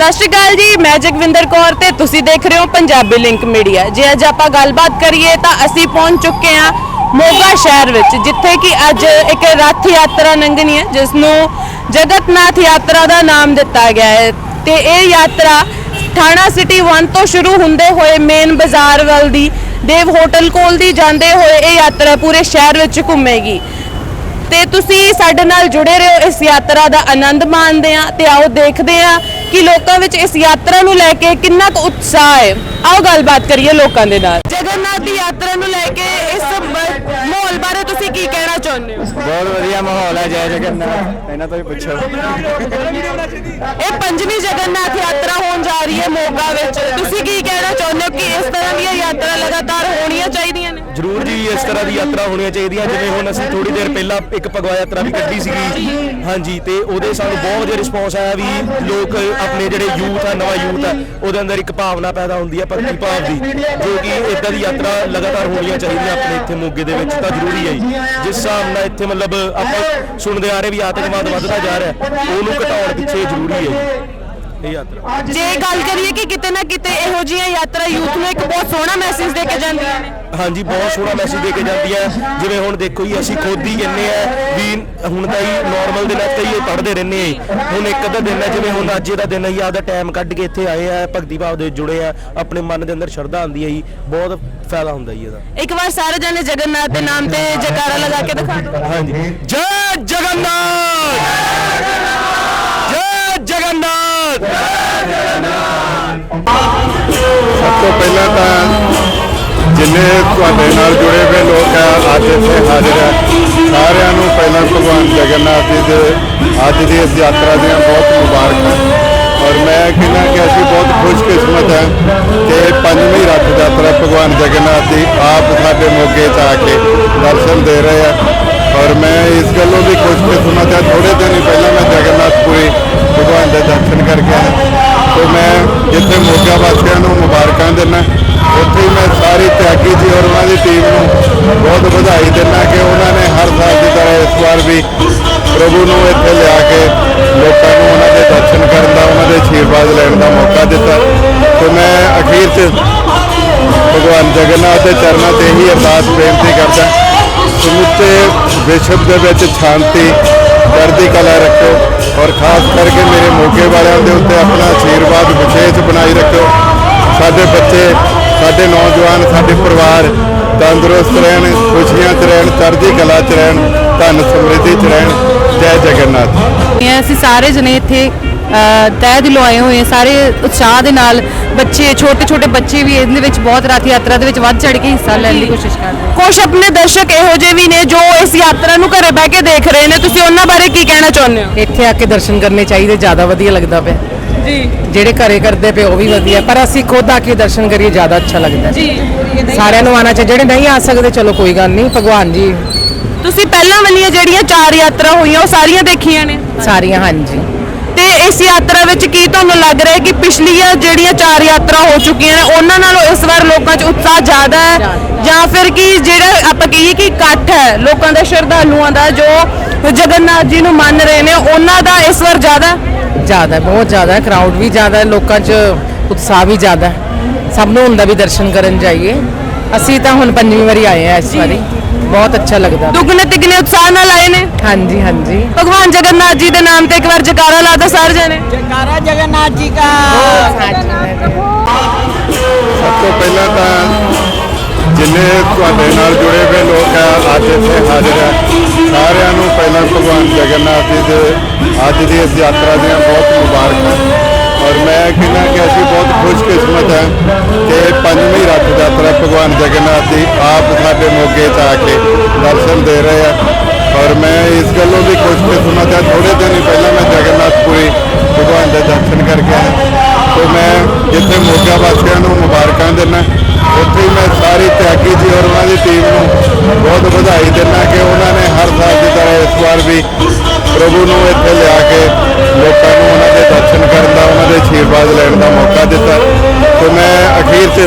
ਸਤਿ ਸ਼੍ਰੀ ਅਕਾਲ ਜੀ, ਮੈਂ ਜਗਵਿੰਦਰ ਕੌਰ ਤੇ ਤੁਸੀਂ ਦੇਖ ਰਹੇ ਹੋ ਪੰਜਾਬੀ ਲਿੰਕ ਮੀਡੀਆ। ਜੇ ਅੱਜ ਆਪਾਂ ਗੱਲਬਾਤ ਕਰੀਏ ਤਾਂ ਅਸੀਂ ਪਹੁੰਚ ਚੁੱਕੇ ਹਾਂ ਮੋਗਾ ਸ਼ਹਿਰ ਵਿੱਚ, ਜਿੱਥੇ ਕਿ ਅੱਜ ਇੱਕ ਰੱਥ ਯਾਤਰਾ ਲੰਘਣੀ ਹੈ, ਜਿਸ ਨੂੰ ਜਗਤਨਾਥ ਯਾਤਰਾ ਦਾ ਨਾਮ ਦਿੱਤਾ ਗਿਆ ਹੈ। ਤੇ ਇਹ ਯਾਤਰਾ ਥਾਣਾ ਸਿਟੀ 1 ਤੋਂ ਸ਼ੁਰੂ ਹੁੰਦੇ ਹੋਏ ਮੇਨ ਬਾਜ਼ਾਰ ਵੱਲ ਦੀ, ਦੇਵ ਹੋਟਲ ਕੋਲ ਦੀ ਜਾਂਦੇ ਹੋਏ ਇਹ ਯਾਤਰਾ ਪੂਰੇ ਸ਼ਹਿਰ ਵਿੱਚ ਘੁੰਮੇਗੀ। ਤੇ ਤੁਸੀਂ ਸਾਡੇ ਨਾਲ ਜੁੜੇ ਰਹੋ ਇਸ ਯਾਤਰਾ ਦਾ ਆਨੰਦ ਮਾਣਦੇ ਆ ਤੇ ਆਓ ਦੇਖਦੇ ਆ ਕਿ ਲੋਕਾਂ ਵਿੱਚ ਇਸ ਯਾਤਰਾ ਨੂੰ ਲੈ ਕੇ ਕਿੰਨਾ ਕੁ ਉਤਸ਼ਾਹ ਹੈ? ਆਓ ਗੱਲਬਾਤ ਕਰੀਏ ਲੋਕਾਂ ਦੇ ਨਾਲ। ਜਗਨਨਾਥ ਦੀ ਯਾਤਰਾ ਨੂੰ ਲੈ ਕੇ ਇਸ ਮਾਹੌਲ ਬਾਰੇ ਤੁਸੀਂ ਕੀ ਕਹਿਣਾ ਚਾਹੁੰਦੇ ਹੋ? ਬਹੁਤ ਵਧੀਆ ਮਾਹੌਲ ਹੈ ਜੈ ਜਗਨਨਾਥ। ਇਹਨਾਂ ਤੋਂ ਹੀ ਪੁੱਛੋ। ਇਹ ਪੰਜਵੀਂ ਜਗਨਨਾਥ ਯਾਤਰਾ ਹੋਣ ਜਾ ਰਹੀ ਹੈ ਮੋਗਾ ਵਿੱਚ। ਤੁਸੀਂ ਕੀ ਕਹਿਣਾ ਚਾਹੁੰਦੇ ਹੋ ਕਿ ਇਸ ਤਰ੍ਹਾਂ ਦੀਆਂ ਯਾਤਰਾ ਲਗਾਤਾਰ ਹੋਣੀਆਂ ਚਾਹੀਦੀਆਂ ਨੇ? ਜਰੂਰ ਜੀ, ਇਸ ਤਰ੍ਹਾਂ ਦੀ ਯਾਤਰਾ ਹੋਣੀਆਂ ਚਾਹੀਦੀਆਂ, ਜਿਵੇਂ ਹੁਣ ਅਸੀਂ ਥੋੜੀ ਦੇਰ ਪਹਿਲਾਂ ਇੱਕ ਭਗਵਾ ਯਾਤਰਾ ਵੀ ਕੱਢੀ ਸੀਗੀ। ਹਾਂਜੀ, ਤੇ ਉਹਦੇ ਸਾਨੂੰ ਬਹੁਤ ਵਧੀਆ ਰਿਸਪੌਂਸ ਆਇਆ ਵੀ ਲੋਕ ਆਪਣੇ ਜਿਹੜੇ ਯੂਥ ਆ, ਨਵਾਂ ਯੂਥ ਆ, ਉਹਦੇ ਅੰਦਰ ਇੱਕ ਭਾਵਨਾ ਪੈਦਾ ਹੁੰਦੀ ਹੈ ਭਗਤੀ ਭਾਵ ਦੀ, ਜੋ ਕਿ ਇਦਾਂ ਦੀ ਯਾਤਰਾ ਲਗਾਤਾਰ ਹੋਣੀਆਂ ਚਾਹੀਦੀਆਂ ਆਪਣੇ ਇੱਥੇ ਮੋਗੇ ਦੇ ਵਿੱਚ, ਤਾਂ ਜ਼ਰੂਰੀ ਹੈ ਜੀ। ਜਿਸ ਹਿਸਾਬ ਨਾਲ ਇੱਥੇ ਮਤਲਬ ਆਪਾਂ ਸੁਣਦੇ ਆ ਰਹੇ ਵੀ ਆਤੰਕਵਾਦ ਵੱਧਦਾ ਜਾ ਰਿਹਾ, ਉਹਨੂੰ ਘਟਾਉਣ ਪਿੱਛੇ ਜ਼ਰੂਰੀ ਹੈ ਜੀ। ਇਹ ਯਾਤਰਾ। ਜੇ ਗੱਲ ਕਰੀਏ ਕਿ ਕਿਤੇ ਨਾ ਕਿਤੇ ਇਹੋ ਜਿਹੀਆਂ ਯਾਤਰਾ ਯੂਥ ਨੂੰ ਇੱਕ ਬਹੁਤ ਸੋਹਣਾ ਮੈਸੇਜ ਦੇ ਕੇ ਜਾਂਦੀਆਂ ਨੇ। ਹਾਂਜੀ ਬਹੁਤ ਸੋਹਣਾ ਮੈਸੇਜ ਦੇ ਕੇ ਜਾਂਦੀ ਹੈ ਜਿਵੇਂ ਹੁਣ ਦੇਖੋ ਜੀ ਅਸੀਂ ਖੁਦ ਹੀ ਕਹਿੰਦੇ ਆ ਵੀ ਹੁਣ ਤਾਂ ਹੀ ਨਾਰਮਲ ਦਿਨਾਂ ਤੇ ਹੀ ਪੜ੍ਹਦੇ ਰਹਿੰਦੇ ਆ। ਹੁਣ ਇੱਕ ਅੱਧਾ ਦਿਨ ਹੈ ਜਿਵੇਂ ਹੁਣ ਅੱਜ ਦਾ ਦਿਨ ਹੈ ਜੀ ਆਦਾ ਟਾਈਮ ਕੱਢ ਕੇ ਇੱਥੇ ਆਏ ਆ ਭਗਤੀ ਭਾਵ ਦੇ ਜੁੜੇ ਆ ਆਪਣੇ ਮਨ ਦੇ ਅੰਦਰ ਸ਼ਰਧਾ ਆਉਂਦੀ ਹੈ ਜੀ ਬਹੁਤ ਫਾਇਦਾ ਹੁੰਦਾ ਜੀ ਇਹਦਾ। ਇੱਕ ਵਾਰ ਸਾਰੇ ਜਣੇ ਜਗਨਨਾਥ ਦੇ ਨਾਮ ਤੇ ਜਕਾਰਾ ਲਗਾ ਕੇ ਦਿਖਾ ਦਿਓ। ਹਾਂਜੀ। ਜੈ ਜਗਨਨਾਥ! ਜੈ ਜਗਨਨਾਥ! ਸਭ ਤੋਂ ਪਹਿਲਾਂ ਤਾਂ ਜਿੰਨੇ ਤੁਹਾਡੇ ਨਾਲ ਜੁੜੇ ਹੋਏ ਲੋਕ ਆ, ਅੱਜ ਇੱਥੇ ਹਾਜ਼ਰ ਹੈ ਸਾਰਿਆਂ ਨੂੰ ਪਹਿਲਾਂ ਭਗਵਾਨ ਜਗਨਨਾਥ ਜੀ ਦੇ ਅੱਜ ਦੀ ਇਸ ਯਾਤਰਾ ਦੀਆਂ ਬਹੁਤ ਮੁਬਾਰਕਾਂ। ਔਰ ਮੈਂ ਕਹਿੰਦਾ ਕਿ ਅਸੀਂ ਬਹੁਤ ਖੁਸ਼ਕਿਸਮਤ ਹਾਂ ਕਿ ਪੰਜਵੀਂ ਰਥ ਯਾਤਰਾ ਭਗਵਾਨ ਜਗਨਨਾਥ ਜੀ ਆਪ ਸਾਡੇ ਮੋਗੇ 'ਚ ਆ ਕੇ ਦਰਸ਼ਨ ਦੇ ਰਹੇ ਆ। ਔਰ ਮੈਂ ਇਸ ਗੱਲੋਂ ਵੀ ਖੁਸ਼ ਖੁਸ਼ਕਿਸਮਤ ਹਾਂ। ਥੋੜੇ ਦਿਨ ਹੀ ਪਹਿਲਾਂ ਮੈਂ ਜਗਨਨਾਥਪੁਰੀ ਭਗਵਾਨ ਦੇ ਦਰਸ਼ਨ ਕਰਕੇ ਆਇਆ। ਤੇ ਮੈਂ ਜਿੱਥੇ ਮੋਗਾ ਵਾਸੀਆਂ ਨੂੰ ਮੁਬਾਰਕਾਂ ਦਿੰਦਾ, ਉੱਥੇ ਹੀ ਮੈਂ ਸਾਰੀ ਤਿਆਗੀ ਜੀ ਔਰ ਉਹਨਾਂ ਦੀ ਟੀਮ ਨੂੰ ਬਹੁਤ ਵਧਾਈ ਦਿੰਦਾ ਕਿ ਉਹਨਾਂ ਨੇ ਹਰ ਸਾਲ ਦੀ ਤਰ੍ਹਾਂ ਇਸ ਵਾਰ ਵੀ ਪ੍ਰਭੂ ਨੂੰ ਇੱਥੇ ਲਿਆ ਕੇ ਲੋਕਾਂ ਨੂੰ ਉਹਨਾਂ ਦੇ ਦਰਸ਼ਨ ਕਰਨ ਦਾ, ਉਹਨਾਂ ਦੇ ਆਸ਼ੀਰਵਾਦ ਲੈਣ ਦਾ ਮੌਕਾ ਦਿੱਤਾ। ਤੇ ਮੈਂ ਅਖੀਰ 'ਚ ਭਗਵਾਨ ਜਗਨਨਾਥ ਦੇ ਚਰਨਾਂ ਤੇ ਹੀ ਅਰਦਾਸ ਬੇਨਤੀ ਕਰਦਾ। ਸਮੁੱਚੇ ਵਿਸ਼ਵ ਦੇ ਵਿੱਚ ਸ਼ਾਂਤੀ ਚੜ੍ਹਦੀ ਕਲਾ ਰੱਖੋ ਔਰ ਖਾਸ ਕਰਕੇ ਮੇਰੇ ਮੋਗੇ ਵਾਲਿਆਂ ਦੇ ਉੱਤੇ ਆਪਣਾ ਆਸ਼ੀਰਵਾਦ ਵਿਸ਼ੇਸ਼ ਬਣਾਈ ਰੱਖੋ ਸਾਡੇ ਬੱਚੇ ਸਾਡੇ ਨੌਜਵਾਨ ਸਾਡੇ ਪਰਿਵਾਰ ਤੰਦਰੁਸਤ ਰਹਿਣ ਖੁਸ਼ੀਆਂ 'ਚ ਰਹਿਣ ਚੜ੍ਹਦੀ ਕਲਾ 'ਚ ਰਹਿਣ ਧਨ ਸਮਰਿੱਧੀ 'ਚ ਰਹਿਣ। ਜੈ ਜਗਨਨਾਥ। ਇਹ ਅਸੀਂ ਸਾਰੇ ਜਣੇ ਇੱਥੇ ਤਹਿ ਦਿਲੋਂ ਆਏ ਹੋਏ ਹਾਂ। ਸਾਰੇ ਉਤਸ਼ਾਹ ਦੇ ਨਾਲ ਬੱਚੇ ਛੋਟੇ ਛੋਟੇ ਬੱਚੇ ਵੀ ਇਹਦੇ ਵਿੱਚ ਬਹੁਤ ਰਥ ਯਾਤਰਾ ਦੇ ਵਿੱਚ ਵੱਧ ਚੜ ਕੇ ਹਿੱਸਾ ਲੈਣ ਦੀ ਕੋਸ਼ਿਸ਼ ਕਰ ਰਹੇ ਕੁਝ ਆਪਣੇ ਦਰਸ਼ਕ ਇਹੋ ਜਿਹੇ ਵੀ ਨੇ ਜੋ ਇਸ ਯਾਤਰਾ ਨੂੰ ਘਰੇ ਬਹਿ ਕੇ ਦੇਖ ਰਹੇ ਨੇ। ਤੁਸੀਂ ਉਹਨਾਂ ਬਾਰੇ ਕੀ ਕਹਿਣਾ ਚਾਹੁੰਦੇ ਹੋ? ਇੱਥੇ ਆ ਕੇ ਦਰਸ਼ਨ ਕਰਨੇ ਚਾਹੀਦੇ ਜ਼ਿਆਦਾ ਵਧੀਆ ਲੱਗਦਾ ਪਿਆ। ਜੀ। ਜਿਹੜੇ ਘਰੇ ਕਰਦੇ ਪਏ ਉਹ ਵੀ ਵਧੀਆ ਪਰ ਅਸੀਂ ਖੁਦ ਆ ਕੇ ਦਰਸ਼ਨ ਕਰੀਏ ਜ਼ਿਆਦਾ ਅੱਛਾ ਲੱਗਦਾ। ਜੀ। ਸਾਰਿਆਂ ਨੂੰ ਆਣਾ ਚਾਹੀਦਾ ਜਿਹੜੇ ਨਹੀਂ ਆ ਸਕਦੇ ਚਲੋ ਕੋਈ ਗੱਲ ਨਹੀਂ ਭਗਵਾਨ ਜੀ। ਤੁਸੀਂ ਪਹਿਲਾਂ ਵਾਲੀਆਂ ਜਿਹੜੀਆਂ ਚਾਰ ਯਾਤਰਾ ਹੋਈਆਂ ਉਹ ਸਾਰੀਆਂ ਦੇਖੀਆਂ ਨੇ? ਸਾਰੀਆਂ ਹਾਂਜੀ। ਇਸ ਯਾਤਰਾ ਵਿੱਚ ਕੀ ਤੁਹਾਨੂੰ ਲੱਗ ਰਿਹਾ ਹੈ ਕਿ ਪਿਛਲੀਆਂ ਜਿਹੜੀਆਂ ਚਾਰ ਯਾਤਰਾ ਹੋ ਚੁੱਕੀਆਂ ਨੇ ਉਹਨਾਂ ਨਾਲੋਂ ਇਸ ਵਾਰ ਲੋਕਾਂ 'ਚ ਉਤਸ਼ਾਹ ਜ਼ਿਆਦਾ ਹੈ? ਜਾਂ ਫਿਰ ਕਿ ਜਿਹੜਾ ਆਪਾਂ ਕਹੀਏ ਕਿ ਇਕੱਠ ਹੈ ਲੋਕਾਂ ਦਾ ਸ਼ਰਧਾਲੂਆਂ ਦਾ ਜੋ ਜਗਨਨਾਥ ਜੀ ਨੂੰ ਮੰਨ ਰਹੇ ਨੇ ਉਹਨਾਂ ਦਾ ਇਸ ਵਾਰ ਜ਼ਿਆਦਾ ਹੈ? ਜ਼ਿਆਦਾ ਹੈ, ਬਹੁਤ ਜ਼ਿਆਦਾ ਕਰਾਊਡ ਵੀ ਜ਼ਿਆਦਾ ਹੈ, ਲੋਕਾਂ 'ਚ ਉਤਸ਼ਾਹ ਵੀ ਜ਼ਿਆਦਾ ਹੈ। ਸਭ ਨੂੰ ਹੁੰਦਾ ਵੀ ਦਰਸ਼ਨ ਕਰਨ ਜਾਈਏ। ਅਸੀਂ ਤਾਂ ਹੁਣ ਪੰਜਵੀਂ ਵਾਰੀ ਆਏ ਆ ਇਸ ਵਾਰੀ। ਬਹੁਤ ਅੱਛਾ ਲੱਗਦਾ। ਦੁੱਗਣੇ ਤਿੱਗਣੇ ਉਤਸ਼ਾਹ ਨਾਲ ਆਏ ਨੇ? ਹਾਂਜੀ ਹਾਂਜੀ। ਭਗਵਾਨ ਜਗਨਨਾਥ ਨਾਮ ਤੇ ਇੱਕ ਵਾਰ ਜਕਾਰਾ ਲਾ ਦੋ ਸਾਰੇ ਜਣੇ। ਜਕਾਰਾ ਜਗਨਨਾਥ ਜੀ ਦਾ। ਸਭ ਤੋਂ ਪਹਿਲਾਂ ਤਾਂ ਜਿੰਨੇ ਤੁਹਾਡੇ ਨਾਲ ਜੁੜੇ ਹੋਏ ਲੋਕ ਆ ਅੱਜ ਇੱਥੇ ਹਾਜ਼ਰ ਆ। ਸਾਰਿਆਂ ਨੂੰ ਪਹਿਲਾਂ ਭਗਵਾਨ ਜਗਨਨਾਥ ਜੀ ਦੇ ਅੱਜ ਦੀ ਇਸ ਯਾਤਰਾ ਦੀਆਂ ਬਹੁਤ ਮੁਬਾਰਕਾਂ। ਔਰ ਮੈਂ ਕਹਿੰਦਾ ਕਿ ਅਸੀਂ ਬਹੁਤ ਖੁਸ਼ਕਿਸਮਤ ਹਾਂ ਕਿ ਪੰਜਵੀਂ ਰਥ ਯਾਤਰਾ ਭਗਵਾਨ ਜਗਨਨਾਥ ਦੀ ਆਪ ਸਾਡੇ ਮੋਗੇ 'ਚ ਆ ਕੇ ਦਰਸ਼ਨ ਦੇ ਰਹੇ ਆ। ਔਰ ਮੈਂ ਇਸ ਗੱਲ ਵਾਰ ਵੀ ਪ੍ਰਭੂ ਨੂੰ ਇੱਥੇ ਲਿਆ ਕੇ ਲੋਕਾਂ ਨੂੰ ਉਹਨਾਂ ਦੇ ਦਰਸ਼ਨ ਕਰਨ ਦਾ, ਉਹਨਾਂ ਦੇ ਆਸ਼ੀਰਵਾਦ ਲੈਣ ਦਾ ਮੌਕਾ ਦਿੱਤਾ। ਤੇ ਮੈਂ ਅਖੀਰ 'ਚ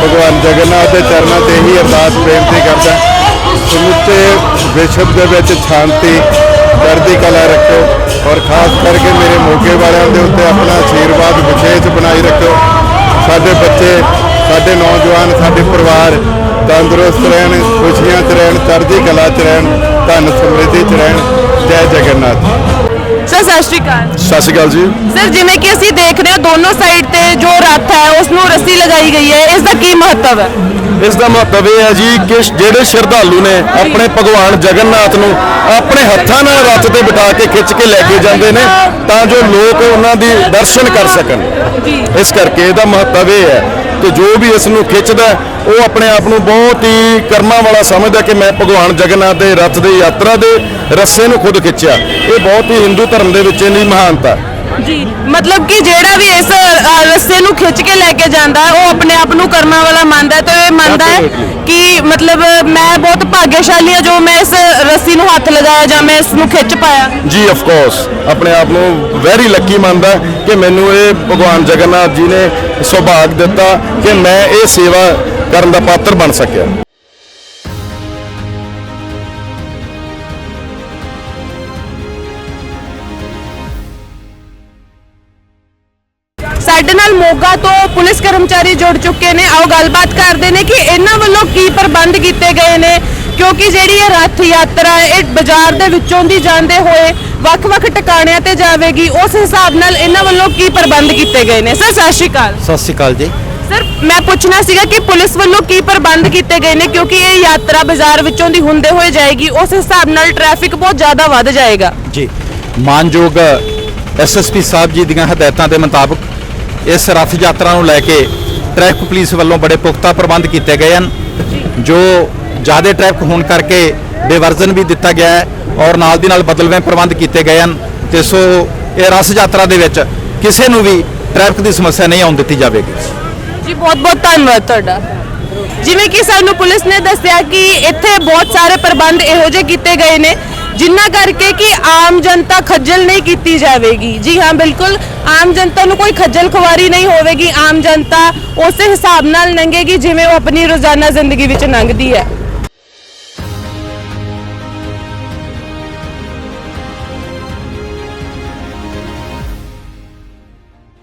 ਭਗਵਾਨ ਜਗਨਨਾਥ ਦੇ ਚਰਨਾਂ ਤੇ ਹੀ ਅਰਦਾਸ ਬੇਨਤੀ ਕਰਦਾ ਸਮੁੱਚੇ ਵਿਸ਼ਵ ਦੇ ਵਿੱਚ ਸ਼ਾਂਤੀ, ਚੜ੍ਹਦੀ ਕਲਾ ਰੱਖੋ ਔਰ ਖਾਸ ਕਰਕੇ ਮੇਰੇ ਮੋਗੇ ਵਾਲਿਆਂ ਦੇ ਉੱਤੇ ਆਪਣਾ ਆਸ਼ੀਰਵਾਦ ਵਿਸ਼ੇਸ਼ ਬਣਾਈ ਰੱਖੋ। ਸਾਡੇ ਬੱਚੇ, ਸਾਡੇ ਨੌਜਵਾਨ, ਸਾਡੇ ਪਰਿਵਾਰ ਤੰਦਰੁਸਤ ਰਹਿਣ, ਖੁਸ਼ੀਆਂ 'ਚ ਰਹਿਣ, ਚੜ੍ਹਦੀ ਕਲਾ 'ਚ ਰਹਿਣ। ਧਨ ਸਮਰਿੱਧੀ 'ਚ ਰਹਿਣ। ਜੈ ਜਗਨਨਾਥ। ਸਰ ਸਤਿ ਸ਼੍ਰੀ ਅਕਾਲ। ਸਤਿ ਸ਼੍ਰੀ ਅਕਾਲ ਜੀ। ਸਰ ਜਿਵੇਂ ਕਿ ਅਸੀਂ ਦੇਖ ਰਹੇ ਹਾਂ ਦੋਨੋਂ ਸਾਈਡ ਤੇ ਜੋ ਰੱਥ ਹੈ ਉਸ ਨੂੰ ਰੱਸੀ ਲਗਾਈ ਗਈ ਹੈ। ਇਸ ਦਾ ਕੀ ਮਹੱਤਵ ਹੈ? ਇਸ ਦਾ ਮਹੱਤਵ ਇਹ ਹੈ ਜੀ ਕਿ ਜਿਹੜੇ ਸ਼ਰਧਾਲੂ ਨੇ ਆਪਣੇ ਭਗਵਾਨ ਜਗਨਨਾਥ ਨੂੰ ਆਪਣੇ ਹੱਥਾਂ ਨਾਲ ਰੱਥ ਤੇ ਬਿਠਾ ਕੇ ਖਿੱਚ ਕੇ ਲੈ ਕੇ ਜਾਂਦੇ ਨੇ ਤਾਂ ਜੋ ਲੋਕ ਉਹਨਾਂ ਦੀ ਦਰਸ਼ਨ ਕਰ ਸਕਣ। ਇਸ ਕਰਕੇ ਇਹਦਾ ਮਹੱਤਵ ਇਹ ਹੈ ਕਿ ਜੋ ਵੀ ਇਸ ਨੂੰ ਖਿੱਚਦਾ ਉਹ ਆਪਣੇ ਆਪ ਨੂੰ ਬਹੁਤ ਹੀ ਕਰਮਾਂ ਵਾਲਾ ਸਮਝਦਾ ਕਿ ਮੈਂ ਭਗਵਾਨ ਜਗਨਨਾਥ ਦੇ ਰੱਥ ਦੇ ਯਾਤਰਾ ਦੇ ਰੱਸੇ ਨੂੰ ਖੁਦ ਖਿੱਚਿਆ। ਇਹ ਬਹੁਤ ਹੀ ਹਿੰਦੂ ਧਰਮ ਦੇ ਵਿੱਚ ਇਹਦੀ ਮਹਾਨਤਾ। ਜੀ ਮਤਲਬ ਕਿ ਜਿਹੜਾ ਵੀ ਇਸ ਅ, ਰੱਸੇ ਨੂੰ ਖਿੱਚ ਕੇ ਲੈ ਕੇ ਜਾਂਦਾ ਹੈ ਉਹ ਆਪਣੇ ਆਪ ਨੂੰ ਕਰਮਾਂ ਵਾਲਾ ਮੰਨਦਾ ਹੈ ਤੇ ਇਹ ਮੰਨਦਾ ਹੈ. ਕਿ ਮਤਲਬ ਮੈਂ ਬਹੁਤ ਭਾਗਿਆਸ਼ਾਲੀ ਹਾਂ ਜੋ ਮੈਂ ਇਸ ਰੱਸੀ ਨੂੰ ਹੱਥ ਲਗਾਇਆ ਜਾਂ ਮੈਂ ਇਸ ਨੂੰ ਖਿੱਚ ਪਾਇਆ ਜੀ ਆਫ ਕੋਰਸ ਆਪਣੇ ਆਪ ਨੂੰ ਵੈਰੀ ਲੱਕੀ ਮੰਨਦਾ ਕਿ ਮੈਨੂੰ ਇਹ ਭਗਵਾਨ ਜਗਨਨਾਥ ਜੀ ਨੇ ਸੁਭਾਗ ਦਿੱਤਾ ਕਿ ਮੈਂ ਇਹ ਸੇਵਾ ਕਰਨ ਦਾ ਪਾਤਰ ਬਣ ਸਕਿਆ ਕਰਮਚਾਰੀ ਜੁੜ ਚੁੱਕੇ ਨੇ। ਆਓ ਗੱਲਬਾਤ ਕਰਦੇ ਨੇ ਕਿ ਇਹਨਾਂ ਵੱਲੋਂ ਕੀ ਪ੍ਰਬੰਧ ਕੀਤੇ ਗਏ ਨੇ ਕਿਉਂਕਿ ਜਿਹੜੀ ਇਹ ਰੱਥ ਯਾਤਰਾ ਹੈ ਇਹ ਬਾਜ਼ਾਰ ਦੇ ਵਿੱਚੋਂ ਦੀ ਜਾਂਦੇ ਹੋਏ ਵੱਖ-ਵੱਖ ਟਿਕਾਣਿਆਂ ਤੇ ਜਾਵੇਗੀ। ਉਸ ਹਿਸਾਬ ਨਾਲ ਇਹਨਾਂ ਵੱਲੋਂ ਕੀ ਪ੍ਰਬੰਧ ਕੀਤੇ ਗਏ ਨੇ? ਸਰ ਸਤਿ ਸ਼੍ਰੀ ਅਕਾਲ। ਸਤਿ ਸ਼੍ਰੀ ਅਕਾਲ ਜੀ। ਸਰ ਮੈਂ ਪੁੱਛਣਾ ਸੀਗਾ ਕਿ ਪੁਲਿਸ ਵੱਲੋਂ ਕੀ ਪ੍ਰਬੰਧ ਕੀਤੇ ਗਏ ਨੇ ਕਿਉਂਕਿ ਇਹ ਯਾਤਰਾ ਬਾਜ਼ਾਰ ਵਿੱਚੋਂ ਦੀ ਹੁੰਦੇ ਹੋਏ ਜਾਏਗੀ। ਉਸ ਹਿਸਾਬ ਨਾਲ ਟ੍ਰੈਫਿਕ ਬਹੁਤ ਜ਼ਿਆਦਾ ਵੱਧ ਜਾਏਗਾ। ਜੀ ਮਾਨਯੋਗ ਐਸਐਸਪੀ ਸਾਹਿਬ ਜੀ ਦੀਆਂ ਹਦਾਇਤਾਂ ਦੇ ਮੁਤਾਬਕ ਇਸ ਰੱਥ ਯਾਤਰਾ ਨੂੰ ਲੈ ਕੇ ਟ੍ਰੈਫਿਕ ਪੁਲਿਸ ਵੱਲੋਂ ਬੜੇ ਪੁਖਤਾ ਪ੍ਰਬੰਧ ਕੀਤੇ ਗਏ ਹਨ, ਜੋ ਜ਼ਿਆਦਾ ਟ੍ਰੈਫਿਕ ਹੋਣ ਕਰਕੇ ਡਿਵਰਜ਼ਨ ਵੀ ਦਿੱਤਾ ਗਿਆ ਹੈ ਔਰ ਨਾਲ ਦੀ ਨਾਲ ਬਦਲਵੇਂ ਪ੍ਰਬੰਧ ਕੀਤੇ ਗਏ ਹਨ। ਤੇ ਸੋ ਇਹ ਰਥ ਯਾਤਰਾ ਦੇ ਵਿੱਚ ਕਿਸੇ ਨੂੰ ਵੀ ਟ੍ਰੈਫਿਕ ਦੀ ਸਮੱਸਿਆ ਨਹੀਂ ਆਉਣ ਦਿੱਤੀ ਜਾਵੇਗੀ। ਜੀ ਬਹੁਤ ਬਹੁਤ ਧੰਨਵਾਦ ਤੁਹਾਡਾ। ਜਿਵੇਂ ਕਿ ਸਾਨੂੰ ਪੁਲਿਸ ਨੇ ਦੱਸਿਆ ਕਿ ਇੱਥੇ ਬਹੁਤ ਸਾਰੇ ਪ੍ਰਬੰਧ ਇਹੋ ਜਿਹੇ ਕੀਤੇ ਗਏ ਨੇ ਜਿਨ੍ਹਾਂ ਕਰਕੇ ਕਿ ਆਮ ਜਨਤਾ ਖੱਜਲ ਨਹੀਂ ਕੀਤੀ ਜਾਵੇਗੀ। ਜੀ ਹਾਂ, ਬਿਲਕੁਲ। ਆਮ ਜਨਤਾ ਨੂੰ ਕੋਈ ਖੱਜਲ ਖੁਆਰੀ ਨਹੀਂ ਹੋਵੇਗੀ। ਆਮ ਜਨਤਾ ਉਸੇ ਹਿਸਾਬ ਨਾਲ ਲੰਘੇਗੀ ਜਿਵੇਂ ਉਹ ਆਪਣੀ ਰੋਜ਼ਾਨਾ ਜ਼ਿੰਦਗੀ ਵਿੱਚ ਲੰਘਦੀ ਹੈ।